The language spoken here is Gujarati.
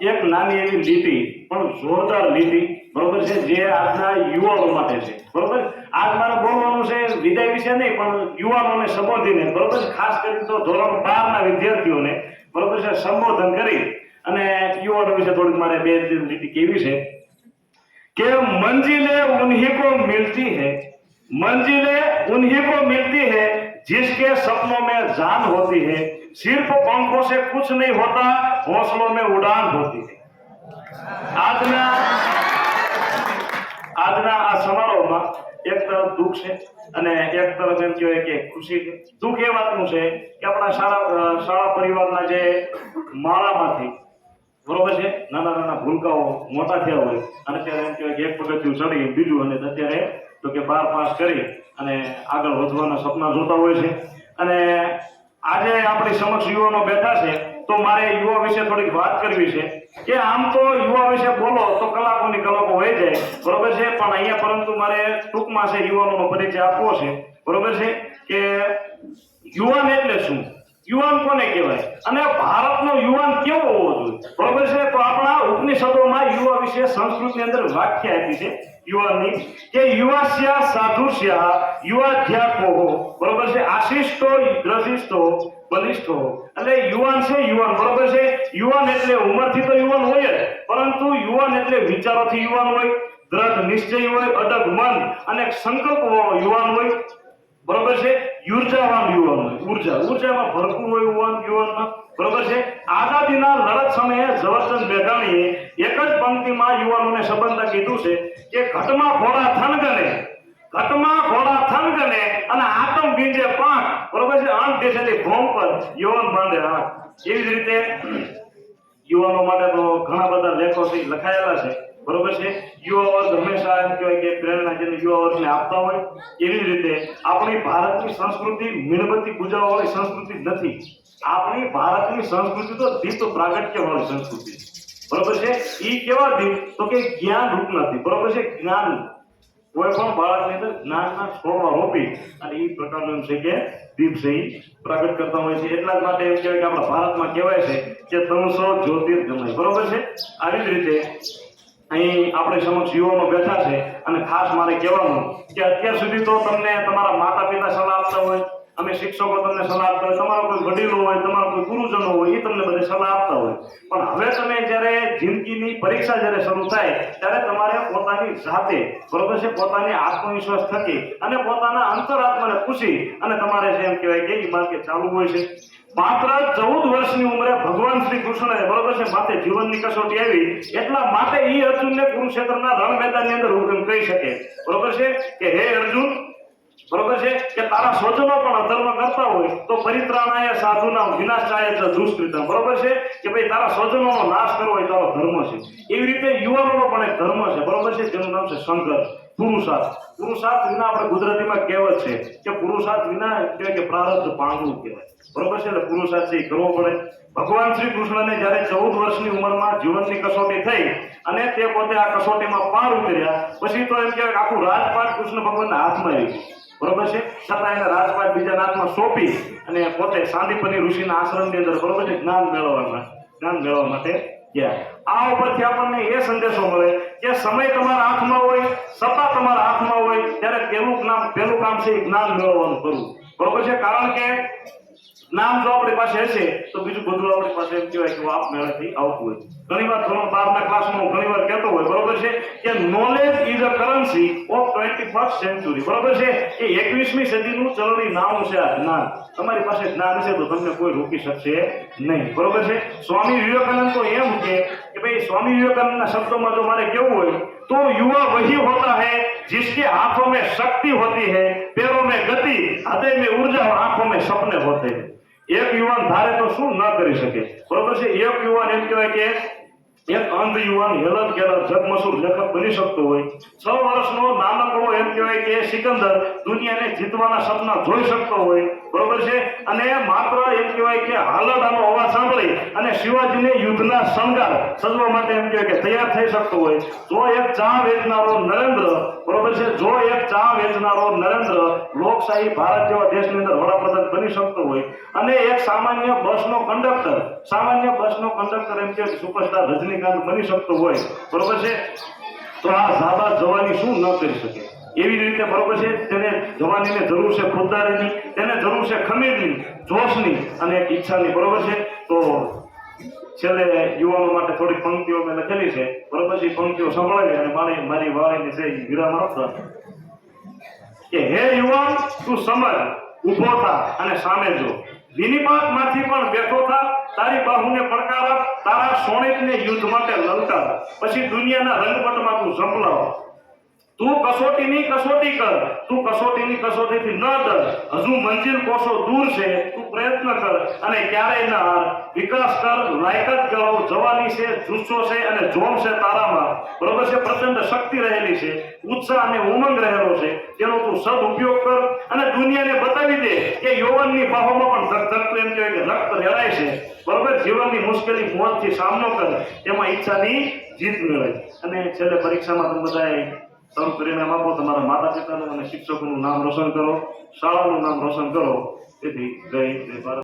એક નાની એવી લીટી પણ જોરદાર લીટી બરોબર છે, જે આજના યુવાનો માટે છે, બરોબર? આજ મારે બોલવાનું છે વિદાય વિશે નહીં, પણ યુવાનોને સંબોધીને, બરોબર? છે ખાસ કરીને તો ધોરણ બારના વિદ્યાર્થીઓને, બરોબર છે, સંબોધન કરી. અને યુવાનો વિશે થોડીક મારે બે લીટી કેવી છે? કે મંજિલે ઉન્હી કો મિલતી હૈ, મંજિલે ઉન્હી કો મિલતી હૈ जिसके सपनों में जान होती है सिर्फ पंखों से कुछ नहीं होता हौसलों में उड़ान होती है આજના આજના આ સમારોહમાં એક તરફ દુઃખ છે અને એક તરફ એમ કહેવાય કે ખુશી છે દુઃખ એ વાતનું છે કે આપણા શાળા અ, શાળા પરિવારના જે માળામાંથી બરોબર છે નાના નાના ભૂલકાઓ મોટા થયા હોય અને ત્યારે એમ કહેવાય કે એક પગથિયું ચડી બીજું અને અત્યારે તો કે બાર પાસ કરી અને આગળ વધવાના સપના જોતા હોય છે. અને આજે આપણી સમક્ષ યુવાનો બેઠા છે, તો મારે યુવા વિશે થોડીક વાત કરવી છે. કે આમ તો યુવા વિશે બોલો તો કલાકોની કલાકો હોય જાય. બરોબર છે? પણ અહીંયા પરંતુ મારે ટૂંકમાં છે, યુવાનોનો પરિચય આપવો છે. બરોબર છે? કે યુવાન એટલે શું? યુવાન કોને કહેવાય? અને ભારતનો યુવાન કેવો હોવો જોઈએ? બરોબર છે? તો આપણા ઉપનિષદોમાં યુવા વિશે સંસ્કૃતની અંદર વ્યાખ્યા આપી છે યુવાનની કે યુવાસ્ય સાધુસ્ય યુવાધ્યાત્મો બરોબર છે? આશિષ્ટો, દ્રશિષ્ટો, બલિષ્ઠો. એટલે યુવાન છે યુવાન. બરોબર છે? યુવાન એટલે ઉંમરથી તો યુવાન હોય જ. પરંતુ યુવાન એટલે વિચારોથી યુવાન હોય, દ્રઢ નિશ્ચય હોય, અડગ મન અને સંકલ્પ યુવાન હોય. બરોબર છે? યુર્જાવાન યુવાન ઊર્જા ઉર્જામાં ભરપૂર હોય યુવાન, યુવાનમાં. બરોબર છે? આઝાદીના લડત સમયે ઝવેરચંદ મેઘાણીએ એક જ પંક્તિમાં યુવાનોને સંબંધ કીધું છે કે ઘટમાં ઘોડા થનગને, ઘટમાં ઘોડા થનગને અને આતમ બીજે પાંખ. બરોબર છે? અંત દેશેથી ભોમ પર યુવાન બાંધે હાથ એવી જ રીતે યુવાનો માટે તો ઘણા બધા લેખો લખાયેલા છે. બરોબર છે? યુવા વર્ગ હંમેશા એમ કહેવાય કે પ્રેરણા જેને યુવા આપતા હોય, એવી રીતે આપણી ભારતની સંસ્કૃતિ મીણબત્તી પૂજાવાળી સંસ્કૃતિ નથી. આપણી ભારતની સંસ્કૃતિ તો દીપ પ્રાગટ્યવાળી સંસ્કૃતિ બરોબર છે? એ કેવા દીપ તો કે જ્ઞાન રૂપ નથી. બરોબર છે? જ્ઞાન. કોઈ પણ બાળકની અંદર જ્ઞાનના છોડવા રોપી અને એ પ્રકારનું છે કે દીપ ઈ પ્રગટ કરતા હોય છે. એટલા જ માટે એમ કહેવાય કે આપણા ભારતમાં કહેવાય છે કે તમસો જ્યોતિર્ગમય. બરોબર છે? આવી જ રીતે અહીં આપણે સમક્ષ યુવાનો બેઠા છે અને ખાસ મારે કહેવાનું કે અત્યાર સુધી તો તમને તમારા માતા પિતા સલાહ આપતા હોય, અમે શિક્ષકો તમને સલાહ આપતા હોય, તમારો કોઈ વડીલો હોય, તમારા કોઈ ગુરુજનો તમને બધે સલાહ આપતા હોય. પણ હવે તમે જ્યારે જિંદગીની પરીક્ષા જ્યારે શરૂ થાય, ત્યારે તમારે પોતાની જાતે, બરોબર છે, પોતાની આત્મવિશ્વાસ થકી અને પોતાના અંતરાત્માને પૂછી અને તમારે છે એમ કહેવાય કે એ માર્ગે ચાલુ હોય છે. માત્ર ચૌદ વર્ષની ઉંમરે ભગવાન શ્રી કૃષ્ણએ, બરોબર છે, માથે જીવનની કસોટી આવી, એટલા માટે એ અર્જુનને કુરુક્ષેત્રના રણ મેદાનની અંદર હુકમ કહી શકે. બરોબર છે, કે હે છે તારા સ્વજનો પણ અધર્મ કરતા હોય તો પરિત્રાણાય સાધુના વિનાશાય ચ દુષ્કૃતમ બરોબર છે? કે ભાઈ તારા સ્વજનોનો નાશ કરવો એ તારો ધર્મ છે. એવી રીતે યુવાનોનો પણ એક ધર્મ છે. બરોબર છે? તેનું નામ છે સંઘર્ષ. પુરુષાર્થ. પુરુષાર્થ વિના આપણે ગુજરાતીમાં કહેવત છે કે પુરુષાર્થ વિના કહેવાય કે પ્રારબ્ધ પાંડવું કહેવાય. બરોબર છે? એટલે પુરુષાર્થ છે એ કરવો પડે. ભગવાન શ્રી કૃષ્ણને જ્યારે ચૌદ વર્ષની ઉંમરમાં જીવનની કસોટી થઈ અને તે પોતે આ કસોટીમાં પાર ઉતર્યા, પછી તો એમ કહેવાય આખું રાજપાટ કૃષ્ણ ભગવાનના હાથમાં આવી ગયું. બરોબર છે? છતાં એને રાજપાટ બીજાના હાથમાં સોંપી અને પોતે સાંદીપની ઋષિના આશ્રમની અંદર, બરોબર છે? જ્ઞાન મેળવવાના જ્ઞાન મેળવવા માટે ગયા. આ ઉપરથી આપણને એ સંદેશો મળે કે સમય તમારા હાથમાં હોય, સત્તા તમારા હાથમાં હોય, ત્યારે પહેલું જ્ઞાન, પહેલું કામ છે જ્ઞાન મેળવવાનું કરવું. બરોબર છે? કારણ કે નામ જો આપણી પાસે હશે, તો બીજું બધું આપણી પાસે એમ કહેવાય કે આપ મેળવી આવતું હોય. ઘણી વાર ધોરણ બારના ક્લાસમાં હું ઘણી વાર કહેતો હોય, બરોબર છે? કે knowledge is a currency of twenty first century બરોબર છે એ એકવીસમી સદીનું ચલણી નામ છે આ જ્ઞાન તમારી પાસે જ્ઞાન હશે તો તમને કોઈ રોકી શકશે નહીં બરોબર છે સ્વામી વિવેકાનંદ તો એમ કે કે ભાઈ સ્વામી વિવેકાનંદના શબ્દોમાં જો મારે કેવું હોય तो युवा वही होता है जिसके हाथों में शक्ति होती है पैरों में गति हृदय में ऊर्जा और आंखों में सपने होते हैं એક યુવાન ધારે તો શું ન કરી શકે બરોબર છે એક યુવાન એમ કહેવાય કે એક અંધ યુવાન હેલન કેલર જગમસૂર લેખક બની શકતો હોય. છ વર્ષનો નાનકડો એમ કહેવાય કે સિકંદર દુનિયાને જીતવાના સપના જોઈ શકતો હોય. બરોબર છે? અને માત્ર એમ કહેવાય કે હાલડાનો અવાજ સાંભળી અને શિવાજીને યુદ્ધના શણગાર સજવા માટે એમ કહેવાય કે તૈયાર થઈ શકતો હોય. જો એક ચા વેચનારો નરેન્દ્ર ચા વેચનારો નરેન્દ્ર લોકશાહી ભારત જેવા દેશની અંદર વડાપ્રધાન બની શકતો હોય અને એક સામાન્ય બસનો કંડક્ટર સામાન્ય બસનો કંડક્ટર એમ કે સુપરસ્ટાર રજનીકાંત બની શકતો હોય. બરોબર છે? તો આ ઝાબા જવાની શું ન કરી શકે? એવી રીતે બરોબર છે? તેને જવાનીને જરૂર છે ખુદદારીની, તેને જરૂર છે ખમીરની, જોશની અને એક ઈચ્છાની, બરોબર છે? તો છેલ્લે યુવાનો માટે થોડી પંક્તિઓ મેં લખેલી છે. બરોબર છે? પંક્તિઓ સંભળાવી અને મારી મારી વાણીને છે વિરામ આપતા કે હે યુવાન, તું સમજ ઊભો થા અને સામે જો. વિનિપાતમાંથી પણ બેઠો થા, તારી બાહુને પડકાર તારા સોણેતને યુદ્ધ માટે લલકાર. પછી દુનિયાના રંગપટમાં તું ઝંપલાવ. તું કસોટીની કસોટી કર, તું કસોટીની કસોટીથી ન ડર. હજુ મંજિલ કોષો દૂર છે, તું પ્રયત્ન કર અને ક્યારેય ન હાર. વિકાસ કર લાયકાત કરો જવાની છે, જુસ્સો છે અને જોમ છે તારામાં. બરોબર છે? પ્રચંડ શક્તિ રહેલી છે. ઉત્સાહ અને ઉમંગ રહેલો છે. તેનો તું સદઉપયોગ કર અને દુનિયાને બતાવી દે કે યૌવનની બાહોમાં પણ ધગધગતું એમ કહેવાય કે રક્ત રેડાય છે. બરોબર? જીવનની મુશ્કેલી મોજથી સામનો કર. એમાં ઈચ્છાની જીત મેળવે. અને છેલ્લે પરીક્ષામાં તમે બધાએ સર્વ પરિણામ આપો તમારા માતા પિતાનું અને શિક્ષકોનું નામ રોશન કરો, શાળાનું નામ રોશન કરો. તેથી જય જય ભારત